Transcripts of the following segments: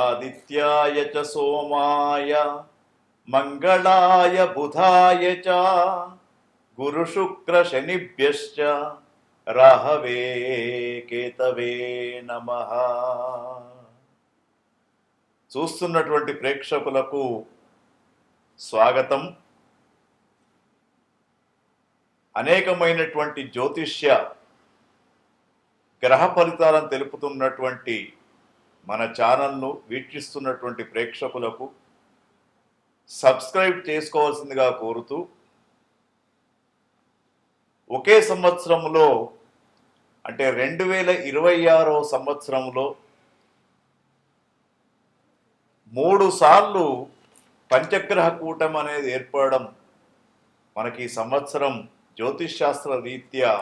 ఆదిత్యాయ చ సోమాయ మంగళాయ బుధాయ చ గురు శుక్ర శనిభ్యశ్చ రాహవే కేతవే నమ చూస్తున్నటువంటి ప్రేక్షకులకు స్వాగతం. అనేకమైనటువంటి జ్యోతిష్య గ్రహ ఫలితాలను తెలుపుతున్నటువంటి మన ఛానల్ను వీక్షిస్తున్నటువంటి ప్రేక్షకులకు సబ్స్క్రైబ్ చేసుకోవాల్సిందిగా కోరుతూ ఒకే సంవత్సరంలో అంటే రెండు వేల ఇరవై ఆరో సంవత్సరంలో మూడు సార్లు పంచగ్రహ కూటం అనేది ఏర్పడడం మనకి ఈ సంవత్సరం జ్యోతిష్ శాస్త్ర రీత్యా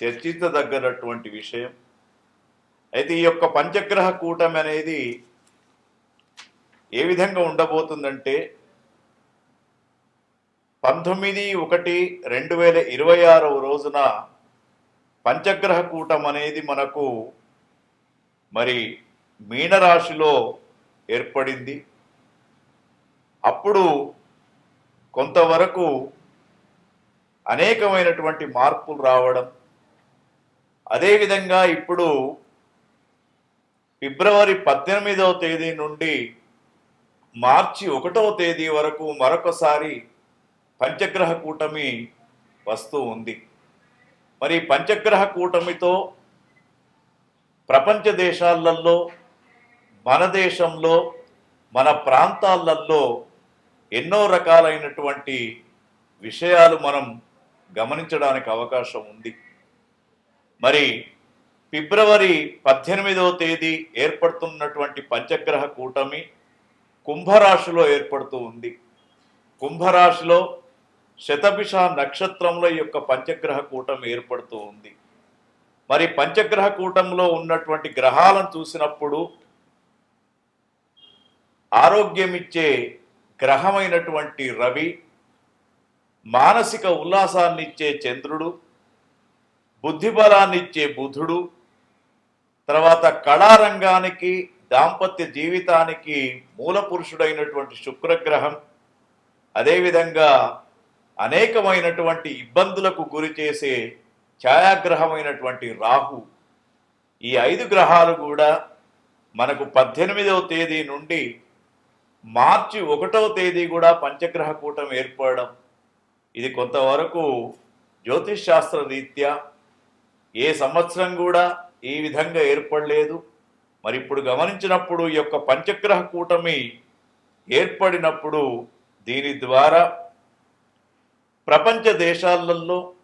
చర్చించదగ్గనటువంటి విషయం. అయితే ఈ యొక్క పంచగ్రహ కూటమి అనేది ఏ విధంగా ఉండబోతుందంటే పంతొమ్మిది ఒకటి రెండు వేల ఇరవై ఆరవ రోజున పంచగ్రహ కూటం అనేది మనకు మరి మీనరాశిలో ఏర్పడింది. అప్పుడు కొంతవరకు అనేకమైనటువంటి మార్పులు రావడం అదేవిధంగా ఇప్పుడు ఫిబ్రవరి పద్దెనిమిదవ తేదీ నుండి మార్చి ఒకటవ తేదీ వరకు మరొకసారి పంచగ్రహ కూటమి వస్తూ ఉంది. మరి పంచగ్రహ కూటమితో ప్రపంచ దేశాలలో మన దేశంలో మన ప్రాంతాలలో ఎన్నో రకాలైనటువంటి విషయాలు మనం గమనించడానికి అవకాశం ఉంది. మరి ఫిబ్రవరి పద్దెనిమిదవ తేదీ ఏర్పడుతున్నటువంటి పంచగ్రహ కూటమి కుంభరాశిలో ఏర్పడుతూ ఉంది. కుంభరాశిలో శతభిష నక్షత్రంలో ఈ యొక్క పంచగ్రహ కూటమి ఏర్పడుతూ ఉంది. మరి పంచగ్రహ కూటంలో ఉన్నటువంటి గ్రహాలను చూసినప్పుడు ఆరోగ్యమిచ్చే గ్రహమైనటువంటి రవి మానసిక ఉల్లాసాన్నిచ్చే చంద్రుడు బుద్ధిబలాన్నిచ్చే బుధుడు తర్వాత కళారంగానికి దాంపత్య జీవితానికి మూల పురుషుడైనటువంటి శుక్రగ్రహం అదేవిధంగా అనేకమైనటువంటి ఇబ్బందులకు గురి చేసే ఛాయాగ్రహమైనటువంటి రాహు ఈ ఐదు గ్రహాలు కూడా మనకు పద్దెనిమిదవ తేదీ నుండి మార్చి ఒకటవ తేదీ కూడా పంచగ్రహ కూటం ఏర్పడడం. ఇది కొంతవరకు జ్యోతిష్ శాస్త్ర రీత్యా ఏ సంవత్సరం కూడా ఈ విధంగా ఏర్పడలేదు. మరి ఇప్పుడు గమనించినప్పుడు ఈ యొక్క పంచగ్రహ కూటమి ఏర్పడినప్పుడు దీని ద్వారా ప్రపంచ దేశాలలో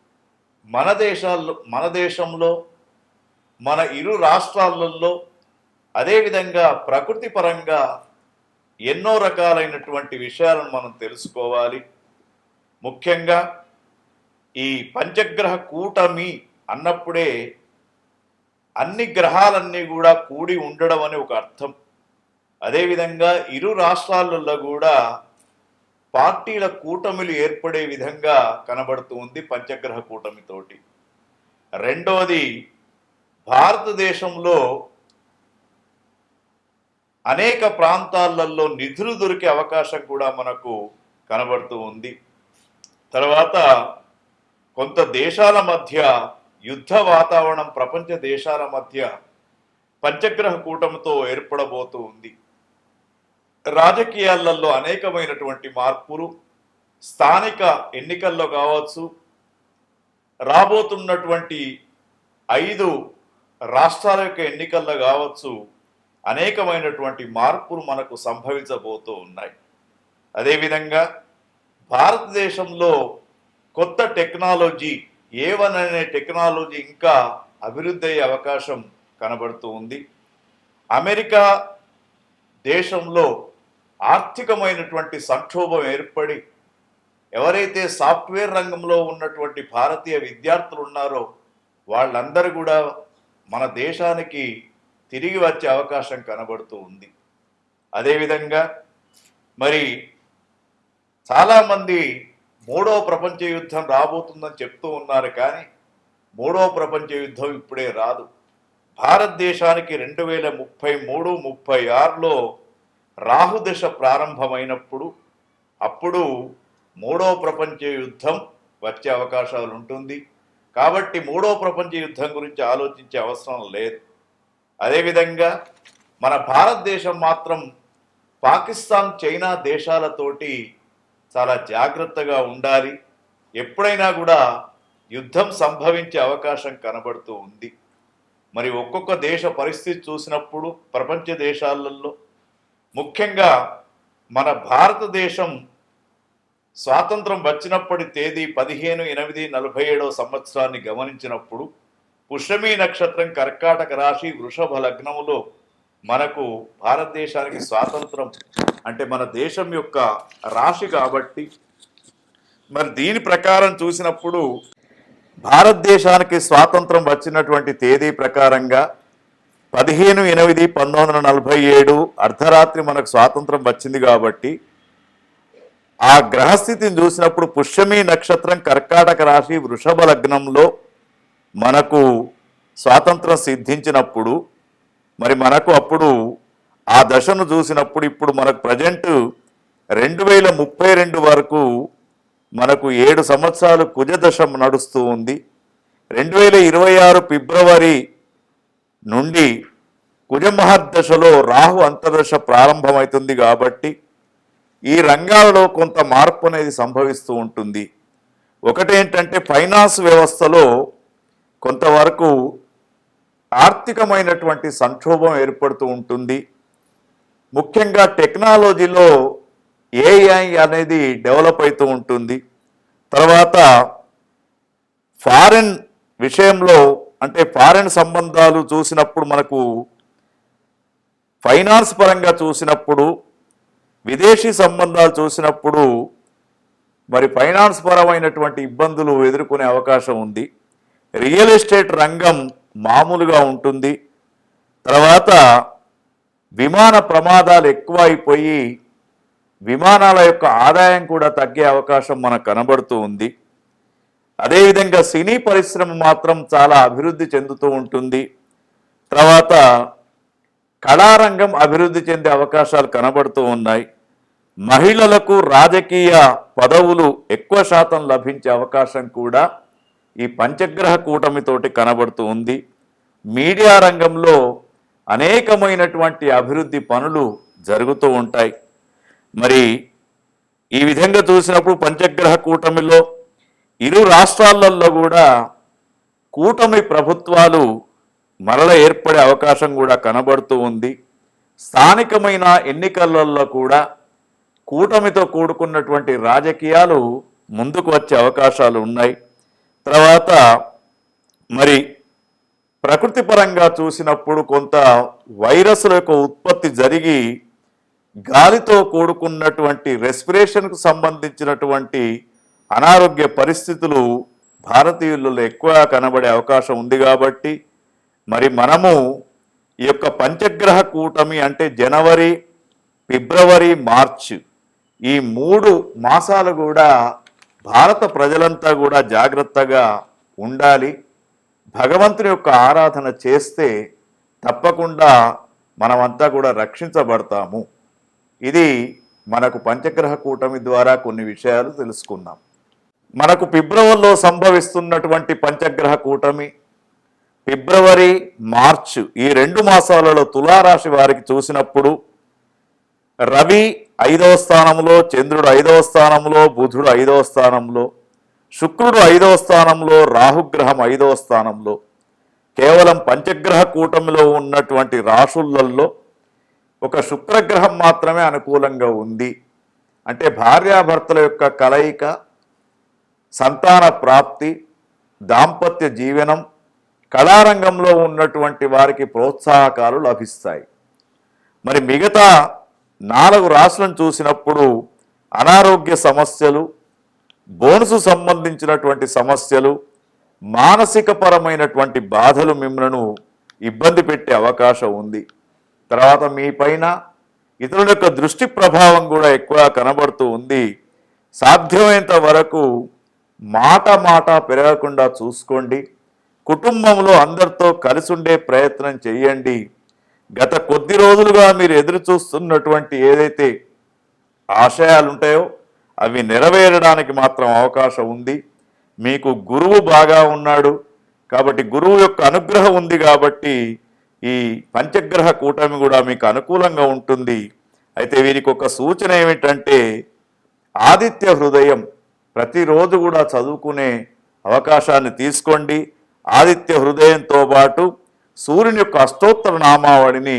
మన దేశాల్లో మన దేశంలో మన ఇరు రాష్ట్రాలలో అదేవిధంగా ప్రకృతి పరంగా ఎన్నో రకాలైనటువంటి విషయాలను మనం తెలుసుకోవాలి. ముఖ్యంగా ఈ పంచగ్రహ కూటమి అన్నప్పుడే అన్ని గ్రహాలన్నీ కూడా కూడి ఉండడం అని ఒక అర్థం. అదేవిధంగా ఇరు రాష్ట్రాలలో కూడా పార్టీల కూటమిలు ఏర్పడే విధంగా కనబడుతూ ఉంది పంచగ్రహ కూటమితోటి రెండవది భారతదేశంలో అనేక ప్రాంతాలలో నిధులు దొరికే అవకాశం కూడా మనకు కనబడుతూ ఉంది. తర్వాత కొంత దేశాల మధ్య యుద్ధ వాతావరణం ప్రపంచ దేశాల మధ్య పంచగ్రహ కూటమితో ఏర్పడబోతూ ఉంది. రాజకీయాలలో అనేకమైనటువంటి మార్పులు స్థానిక ఎన్నికల్లో కావచ్చు రాబోతున్నటువంటి ఐదు రాష్ట్రాల యొక్క ఎన్నికల్లో కావచ్చు అనేకమైనటువంటి మార్పులు మనకు సంభవించబోతూ ఉన్నాయి. అదేవిధంగా భారతదేశంలో కొత్త టెక్నాలజీ ఏవన్ అనే టెక్నాలజీ ఇంకా అభివృద్ధి అయ్యే అవకాశం కనబడుతూ ఉంది. అమెరికా దేశంలో ఆర్థికమైనటువంటి సంక్షోభం ఏర్పడి ఎవరైతే సాఫ్ట్వేర్ రంగంలో ఉన్నటువంటి భారతీయ విద్యార్థులు ఉన్నారో వాళ్ళందరూ కూడా మన దేశానికి తిరిగి వచ్చే అవకాశం కనబడుతూ ఉంది. అదేవిధంగా మరి చాలామంది మూడో ప్రపంచ యుద్ధం రాబోతుందని చెప్తూ ఉన్నారు కానీ మూడో ప్రపంచ యుద్ధం ఇప్పుడే రాదు. భారతదేశానికి రెండు వేల ముప్పై మూడు ముప్పై ఆరులో రాహుదశ ప్రారంభమైనప్పుడు అప్పుడు మూడో ప్రపంచ యుద్ధం వచ్చే అవకాశాలు ఉంటుంది. కాబట్టి మూడో ప్రపంచ యుద్ధం గురించి ఆలోచించే అవసరం లేదు. అదేవిధంగా మన భారతదేశం మాత్రం పాకిస్తాన్ చైనా దేశాలతోటి చాలా జాగ్రత్తగా ఉండాలి. ఎప్పుడైనా కూడా యుద్ధం సంభవించే అవకాశం కనబడుతూ ఉంది. మరి ఒక్కొక్క దేశ పరిస్థితి చూసినప్పుడు ప్రపంచ దేశాలలో ముఖ్యంగా మన భారతదేశం స్వాతంత్రం వచ్చినప్పటి తేదీ పదిహేను ఎనిమిది నలభై ఏడవ సంవత్సరాన్ని గమనించినప్పుడు పుష్యమి నక్షత్రం కర్కాటక రాశి వృషభ లగ్నములో మనకు భారతదేశానికి స్వాతంత్రం అంటే మన దేశం యొక్క రాశి కాబట్టి మరి దీని ప్రకారం చూసినప్పుడు భారతదేశానికి స్వాతంత్రం వచ్చినటువంటి తేదీ ప్రకారంగా పదిహేను ఎనిమిది పంతొమ్మిది వందల నలభై ఏడు అర్ధరాత్రి మనకు స్వాతంత్రం వచ్చింది కాబట్టి ఆ గ్రహస్థితిని చూసినప్పుడు పుష్యమి నక్షత్రం కర్కాటక రాశి వృషభ లగ్నంలో మనకు స్వాతంత్రం సిద్ధించినప్పుడు మరి మనకు అప్పుడు ఆ దశను చూసినప్పుడు ఇప్పుడు మనకు ప్రజెంట్ రెండు వేల ముప్పై రెండు వరకు మనకు ఏడు సంవత్సరాలు కుజదశ నడుస్తూ ఉంది. రెండు వేల ఇరవై ఆరు ఫిబ్రవరి నుండి కుజమహర్దశలో రాహు అంతర్దశ ప్రారంభమవుతుంది కాబట్టి ఈ రంగాలలో కొంత మార్పు అనేది సంభవిస్తూ ఉంటుంది. ఒకటేంటంటే ఫైనాన్స్ వ్యవస్థలో కొంతవరకు ఆర్థికమైనటువంటి సంక్షోభం ఏర్పడుతూ ఉంటుంది. ముఖ్యంగా టెక్నాలజీలో ఏఐ అనేది డెవలప్ అవుతూ ఉంటుంది. తర్వాత ఫారెన్ విషయంలో అంటే ఫారెన్ సంబంధాలు చూసినప్పుడు మనకు ఫైనాన్స్ పరంగా చూసినప్పుడు విదేశీ సంబంధాలు చూసినప్పుడు మరి ఫైనాన్స్ పరమైనటువంటి ఇబ్బందులు ఎదుర్కొనే అవకాశం ఉంది. రియల్ ఎస్టేట్ రంగం మామూలుగా ఉంటుంది. తర్వాత విమాన ప్రమాదాలు ఎక్కువ అయిపోయి విమానాల యొక్క ఆదాయం కూడా తగ్గే అవకాశం మనకు కనబడుతూ ఉంది. అదేవిధంగా సినీ పరిశ్రమ మాత్రం చాలా అభివృద్ధి చెందుతూ ఉంటుంది. తర్వాత కళారంగం అభివృద్ధి చెందే అవకాశాలు కనబడుతూ ఉన్నాయి. మహిళలకు రాజకీయ పదవులు ఎక్కువ శాతం లభించే అవకాశం కూడా ఈ పంచగ్రహ కూటమితోటి కనబడుతూ ఉంది. మీడియా రంగంలో అనేకమైనటువంటి అభివృద్ధి పనులు జరుగుతూ ఉంటాయి. మరి ఈ విధంగా చూసినప్పుడు పంచగ్రహ కూటమిలో ఇరు రాష్ట్రాలలో కూడా కూటమి ప్రభుత్వాలు మరల ఏర్పడే అవకాశం కూడా కనబడుతూ ఉంది. స్థానికమైన ఎన్నికలలో కూడా కూటమితో కూడుకున్నటువంటి రాజకీయాలు ముందుకు వచ్చే అవకాశాలు ఉన్నాయి. తర్వాత మరి ప్రకృతి పరంగా చూసినప్పుడు కొంత వైరస్ల యొక్క ఉత్పత్తి జరిగి గాలితో కూడుకున్నటువంటి రెస్పిరేషన్కు సంబంధించినటువంటి అనారోగ్య పరిస్థితులు భారతీయులలో ఎక్కువగా కనబడే అవకాశం ఉంది కాబట్టి మరి మనము ఈ యొక్క పంచగ్రహ కూటమి అంటే జనవరి ఫిబ్రవరి మార్చ్ ఈ మూడు మాసాలు కూడా భారత ప్రజలంతా కూడా జాగ్రత్తగా ఉండాలి. భగవంతుని యొక్క ఆరాధన చేస్తే తప్పకుండా మనమంతా కూడా రక్షించబడతాము. ఇది మనకు పంచగ్రహ కూటమి ద్వారా కొన్ని విషయాలు తెలుసుకుందాం. మనకు ఫిబ్రవరిలో సంభవిస్తున్నటువంటి పంచగ్రహ కూటమి ఫిబ్రవరి మార్చ్ ఈ రెండు మాసాలలో తులారాశి వారికి చూసినప్పుడు రవి ఐదవ స్థానంలో చంద్రుడు ఐదవ స్థానంలో బుధుడు ఐదవ స్థానంలో శుక్రుడు ఐదవ స్థానంలో రాహుగ్రహం ఐదవ స్థానంలో. కేవలం పంచగ్రహ కూటమిలో ఉన్నటువంటి రాశులలో ఒక శుక్రగ్రహం మాత్రమే అనుకూలంగా ఉంది. అంటే భార్యాభర్తల యొక్క కలయిక సంతాన ప్రాప్తి దాంపత్య జీవనం కళారంగంలో ఉన్నటువంటి వారికి ప్రోత్సాహకాలు లభిస్తాయి. మరి మిగతా నాలుగు రాష్ట్రం చూసినప్పుడు అనారోగ్య సమస్యలు బోనసు సంబంధించినటువంటి సమస్యలు మానసిక పరమైనటువంటి బాధలు మిమ్మలను ఇబ్బంది పెట్టే అవకాశం ఉంది. తర్వాత మీ పైన ఇతరుల యొక్క దృష్టి ప్రభావం కూడా ఎక్కువ కనబడుతూ ఉంది. సాధ్యమైనంత వరకు మాట మాట పెరగకుండా చూసుకోండి. కుటుంబంలో అందరితో కలిసి ఉండే ప్రయత్నం చేయండి. గత కొద్ది రోజులుగా మీరు ఎదురు చూస్తున్నటువంటి ఏదైతే ఆశయాలు ఉంటాయో అవి నెరవేరడానికి మాత్రం అవకాశం ఉంది. మీకు గురువు బాగా ఉన్నాడు. కాబట్టి గురువు యొక్క అనుగ్రహం ఉంది కాబట్టి ఈ పంచగ్రహ కూటమి కూడా మీకు అనుకూలంగా ఉంటుంది. అయితే వీరికి ఒక సూచన ఏమిటంటే ఆదిత్య హృదయం ప్రతిరోజు కూడా చదువుకునే అవకాశాన్ని తీసుకోండి. ఆదిత్య హృదయంతో పాటు సూర్యుని యొక్క అష్టోత్తర నామావళిని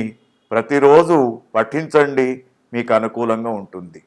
ప్రతిరోజు పఠించండి మీకు అనుకూలంగా ఉంటుంది.